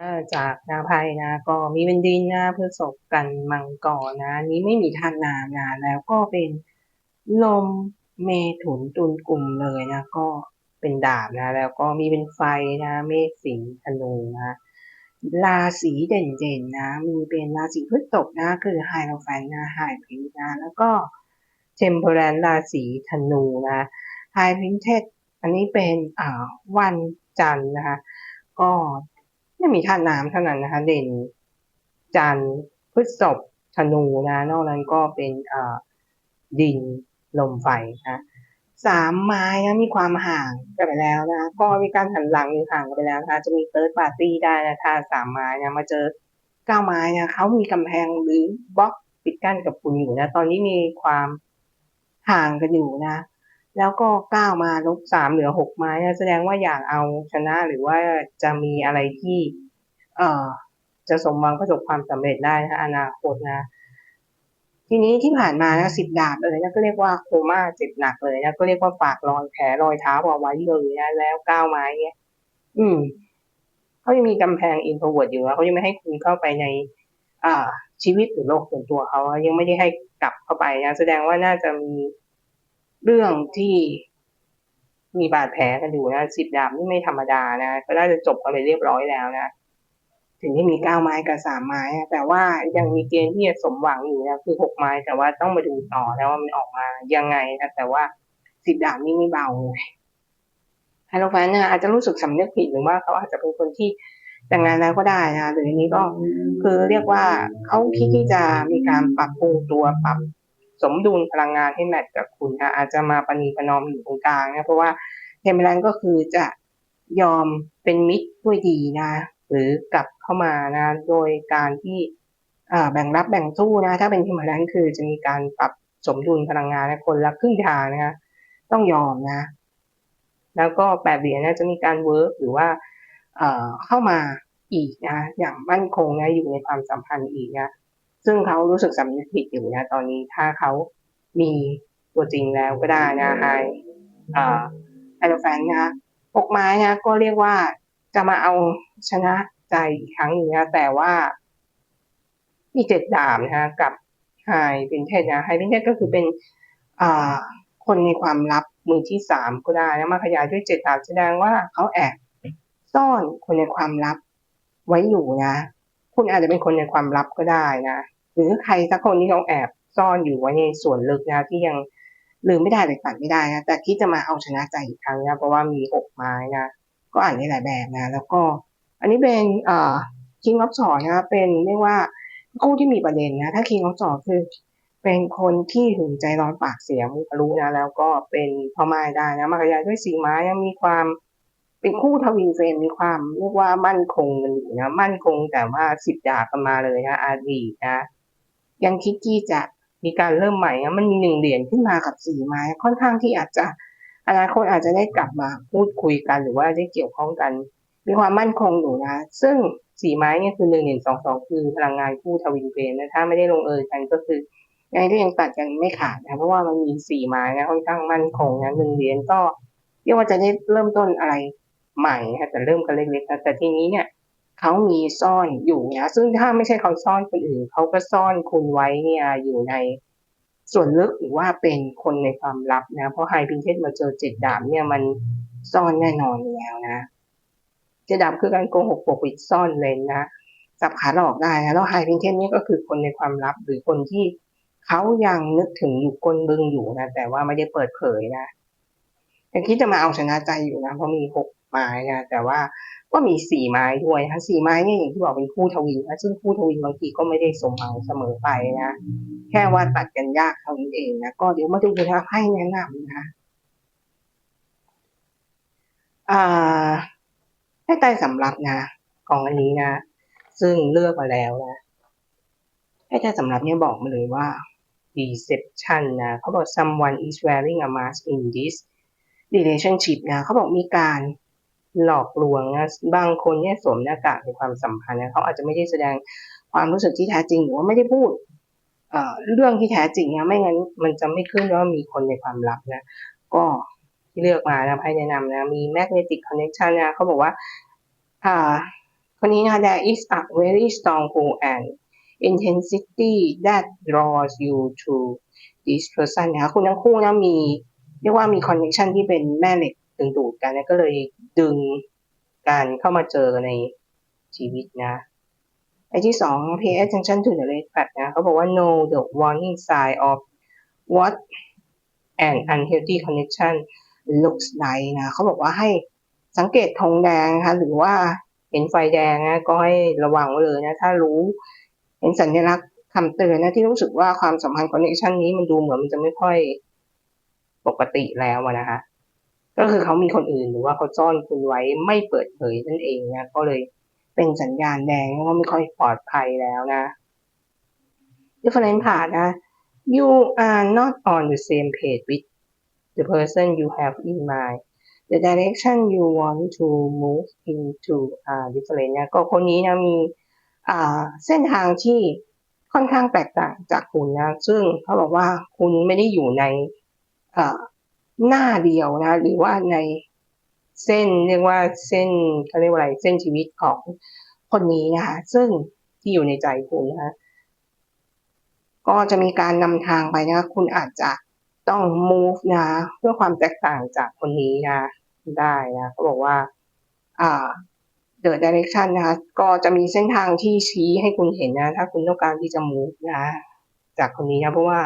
เอ่อจากนาไพนะก็มีเป็นดินนะพฤษภกันมังกรนะอันนี้ไม่มีธาตุน้ำนะแล้วก็เป็นลมเมถุนตุลกลุ่มเลยนะ ก็เป็นดาบนะ แล้วก็มีเป็นไฟนะเมษสิงห์ธนูนะราศีเด่นๆนะ มีเป็นราศีพฤษภนะ คือไฮโลแฟนนะไฮพินนะ แล้วก็เทมเพลนราศีธนูนะไฮพินเทสอันนี้เป็นอ่าวันจันทร์นะคะก็ ไม่มีธาตุน้ำเท่านั้นนะคะ เด่นจันทร์พฤษภธนูนะ นอกนั้นก็เป็นดินลมไฟนะสามไม้นะมีความห่างกันไปแล้วนะก็มีการหันหลังหรือห่างกันไปแล้วนะคะจะมีเติร์ดปาร์ตี้ได้นะถ้าสามไม้นะมาเจอเก้าไม้นะเขามีกำแพงหรือบล็อกปิดกั้นกับคุณอยู่นะ ตอนนี้มีความห่างกันอยู่นะ แล้วก็ก้าวมาลบสามเหลือหกไม้แสดงว่าอยากเอาชนะหรือว่าจะมีอะไรที่ เอ่อ จะสมหวังประสบความสำเร็จได้นะอนาคตนะ ทีนี้ที่ผ่านมานะสิบดาบเลยนะก็เรียกว่าโคม่าเจ็บหนักเลยนะก็เรียกว่าฝากรอยแผลรอยเท้าเอาไว้เลยนะแล้วก้าวไม้เนี่ยอืมเขายังมีกำแพงอินโทรเวิร์ดอยู่นะเขายังไม่ให้คุณเข้าไปใน อ่าชีวิตหรือโลกส่วนตัวเขายังไม่ได้ให้กลับเข้าไปนะแสดงว่าน่าจะมี เรื่องที่มีบาดแผลกันอยู่นะสิบดาบนี่ไม่ธรรมดานะก็น่าจะจบกันไปเรียบร้อยแล้วนะถึงที่มีเก้าไม้กับสามไม้แต่ว่ายังมีเกณฑ์ที่จะสมหวังอยู่นะคือหกไม้แต่ว่าต้องมาดูต่อแล้วว่ามันออกมายังไงนะแต่ว่าสิบดาบนี่ไม่เบาเลยไฮโลแฟนเนี่ยอาจจะรู้สึกสำนึกผิดหรือว่าเขาอาจจะเป็นคนที่แต่งงานแล้วก็ได้นะหรืออันนี้ก็คือเรียกว่าเขาคิดที่จะมีการปรับปรุงตัวปรับ สมดุลพลังงานให้แมทกับคุณนะอาจจะมาปณีประนอมอยู่ตรงกลางนะเพราะว่าเทมเปอรันก็คือจะยอมเป็นมิตรด้วยดีนะ หรือกลับเข้ามานะโดยการที่แบ่งรับแบ่งสู้นะ ถ้าเป็นเทมเปอรันคือจะมีการปรับสมดุลพลังงานนะคนละครึ่งทางนะคะต้องยอมนะ แล้วก็แปดเหรียญนะจะมีการเวิร์กหรือว่าเข้ามาอีกนะ อย่างมั่นคงนะอยู่ในความสัมพันธ์อีกนะ ซึ่งเขารู้สึกสำนึกผิดอยู่นะตอนนี้ถ้าเขามีตัวจริงแล้วก็ได้นะไฮอ่าไฮโลแฟนนะปกไม้นะก็เรียกว่าจะมาเอาชนะใจอีกครั้งหนึ่งนะแต่ว่ามีเจ็ดดาบนะกับไฮเป็นเทศนะไฮเป็นเทศก็คือเป็นอคนในความลับมือที่สามก็ได้นะมาขยายด้วยเจ็ดดาบแสดงว่าเขาแอบซ่อนคนในความลับไว้อยู่นะ คุณอาจจะเป็นคนในความลับก็ได้นะ หรือใครสักคนที่เขาแอบซ่อนอยู่ไว้ในส่วนลึกนะที่ยังลืมไม่ได้เลยตัดไม่ได้นะแต่คิดจะมาเอาชนะใจอีกครั้งนะเพราะว่ามีหกไม้นะก็อ่านได้หลายแบบนะ แล้วก็ อันนี้เป็นเอ่อคิงออฟสอนะเป็นเรียกว่าคู่ที่มีประเด็นนะ ถ้าคิงออฟสอคือเป็นคนที่หึงใจร้อนปากเสียมุทะลุนะ แล้วก็เป็นพ่อไม้ได้นะมากระยายด้วยสีไม้ยังมีความ เป็นคู่ทวินเฟรมมีความเรียกว่ามั่นคงกันอยู่นะ มั่นคงแต่ว่าสิบดาบกันมาเลยนะอาดีนะยังคิดที่จะมีการเริ่มใหม่นะมันมีหนึ่งเหรียญขึ้นมากับสี่ไม้ค่อนข้างที่อาจจะอนาคตอาจจะได้กลับมาพูดคุยกันหรือว่าได้เกี่ยวข้องกัน มีความมั่นคงอยู่นะ ซึ่งสี่ไม้เนี่ยคือหนึ่งเหรียญสองสองคือพลังงานคู่ทวินเฟรมนะถ้าไม่ได้ลงเอยกันก็คือยังก็ยังตัดกันไม่ขาดนะเพราะว่ามันมีสี่ไม้นะค่อนข้างมั่นคงนะหนึ่งเหรียญก็เรียกว่าจะได้เริ่มต้นอะไร ใหม่นะแต่เริ่มกันเล็กๆนะแต่ทีนี้เนี่ยเขามีซ่อนอยู่นะซึ่งถ้าไม่ใช่เขาซ่อนคนอื่นเขาก็ซ่อนคุณไว้เนี่ยอยู่ในส่วนลึกหรือว่าเป็นคนในความลับนะ เพราะไฮพินเทสมาเจอเจ็ดดาบเนี่ยมันซ่อนแน่นอนแล้วนะเจ็ดดาบคือการโกหกปกปิดซ่อนเลนนะจับขาหลอกได้นะแล้วไฮพินเทสนี่ก็คือคนในความลับหรือคนที่เขายังนึกถึงอยู่ก้นบึงอยู่นะแต่ว่าไม่ได้เปิดเผยนะ ยังคิดจะมาเอาชนะใจอยู่นะเพราะมีหกไม้นะแต่ว่าก็มีสี่ไม้ด้วยนะสี่ไม้เนี่ยอย่างที่บอกเป็นคู่ทวินะซึ่งคู่ทวินบางทีก็ไม่ได้สมหวังเสมอไปนะแค่ว่าตัดกันยากเท่านั้นเองนะก็เดี๋ยวมาดูนะให้แนะนำนะอ่าให้ใต้สำรับนะของอันนี้นะซึ่งเลือกมาแล้วนะให้ใต้สำรับเนี่ยบอกมาเลยว่า deception นะเขาบอก someone is wearing a mask in this relationship นะเขาบอกมีการหลอกลวงนะบางคนเนี่ยสวมหน้ากากในความสัมพันธ์นะเขาอาจจะไม่ได้แสดงความรู้สึกที่แท้จริงหรือว่าไม่ได้พูดเอ่อเรื่องที่แท้จริงนะไม่งั้นมันจะไม่ขึ้นว่ามีคนในความลับนะก็ที่เลือกมานะให้แนะนำนะมี magnetic connection นะเขาบอกว่าอ่าคนนี้นะ there is a very strong pull and intensity that draws you to this person นะคะคุณทั้งคู่นะมี เรียกว่ามี connection ที่เป็นแม่เหล็กดึงดูดกันก็เลยดึงการเข้ามาเจอในชีวิตนะไอ้ที่สอง pay attention to the red flag นะเขาบอกว่า know the warning sign of what an unhealthy connection looks like นะเขาบอกว่าให้สังเกตธงแดงนะคะหรือว่าเห็นไฟแดงนะก็ให้ระวังไว้เลยนะ ถ้ารู้เห็นสัญลักษณ์คำเตือนนะที่รู้สึกว่าความสัมพันธ์คอนเนคชันนี้มันดูเหมือนมันจะไม่ค่อย ปกติแล้วนะคะ ก็คือเขามีคนอื่นหรือว่าเขาซ่อนคุณไว้ไม่เปิดเผยนั่นเองนะก็เลยเป็นสัญญาณแดงว่าไม่ค่อยปลอดภัยแล้วนะ different part นะ you are not on the same page with the person you have in mind the direction you want to move into are different นะก็คนนี้นะมีอ่าเส้นทางที่ค่อนข้างแตกต่างจากคุณนะ ซึ่งเขาบอกว่าคุณไม่ได้อยู่ใน หน้าเดียวนะหรือว่าในเส้นเรียกว่าเส้นเขาเรียกว่าอะไรเส้นชีวิตของคนนี้นะคะซึ่งที่อยู่ในใจคุณนะคะก็จะมีการนำทางไปนะคุณอาจจะต้อง move นะ เพื่อความแตกต่างจากคนนี้นะ ได้นะเขาบอกว่าอ่า the direction นะคะก็จะมีเส้นทางที่ชี้ให้คุณเห็นนะ ถ้าคุณต้องการที่จะ move นะ จากคนนี้นะ เพราะว่า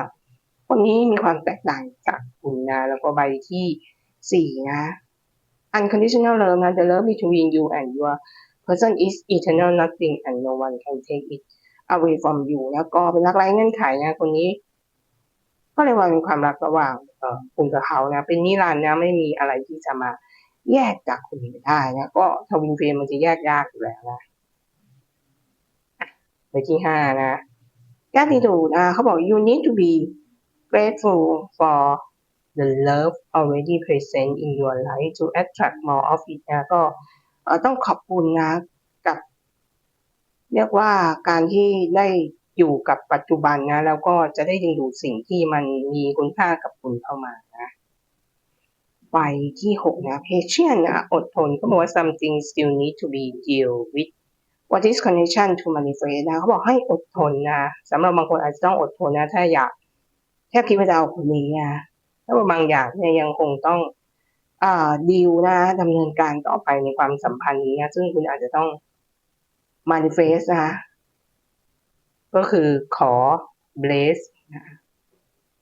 คนนี้มีความแตกต่างจากคุณนะ แล้วก็ใบที่สี่นะ unconditional love นะ the love between you and your person is eternal nothing and no one can take it away from you แล้วก็เป็นรักไร้เงื่อนไขนะ คนนี้ ก็เรียกว่าเป็นความรักระหว่างคุณกับเขานะ เป็นนิรันดร์นะ ไม่มีอะไรที่จะมาแยกจากคุณไปได้นะ ก็ทวินเฟรมมันจะแยกยากอยู่แล้วนะไปที่ห้านะ gratitude นะเขาบอก you need to be grateful for the love already present in your life to attract more of it นะก็ต้องขอบคุณนะกับ เรียกว่าการที่ได้อยู่กับปัจจุบันนะ แล้วก็จะได้ดึงดูดสิ่งที่มันมีคุณค่ากับคุณเข้ามานะไปที่หกนะ patient นะอดทนเขาบอกว่า something still need to be deal with what is connection to manifest นะเขาบอกให้อดทนนะสำหรับบางคนอาจจะต้องอดทนนะ ถ้าอยาก แค่คิดว่าจะเอาคนนี้นะถ้าว่าบางอย่างเนี่ยยังคงต้องอ่าดีลนะดำเนินการต่อไปในความสัมพันธ์นี้นะซึ่งคุณอาจจะต้อง manifest นะคะก็คือขอ bless นะ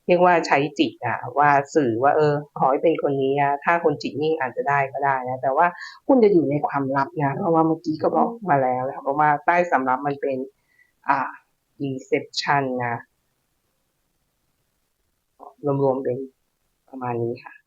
เรียกว่าใช้จิตอะว่าสื่อว่าเออ ขอให้เป็นคนนี้นะถ้าคนจิตนิ่งอาจจะได้ก็ได้นะ แต่ว่าคุณจะอยู่ในความลับนะ เพราะว่าเมื่อกี้ก็บอกมาแล้วนะเพราะว่าใต้สำรับมันเป็น อ่า deception นะ รวมๆเป็นประมาณนี้ค่ะ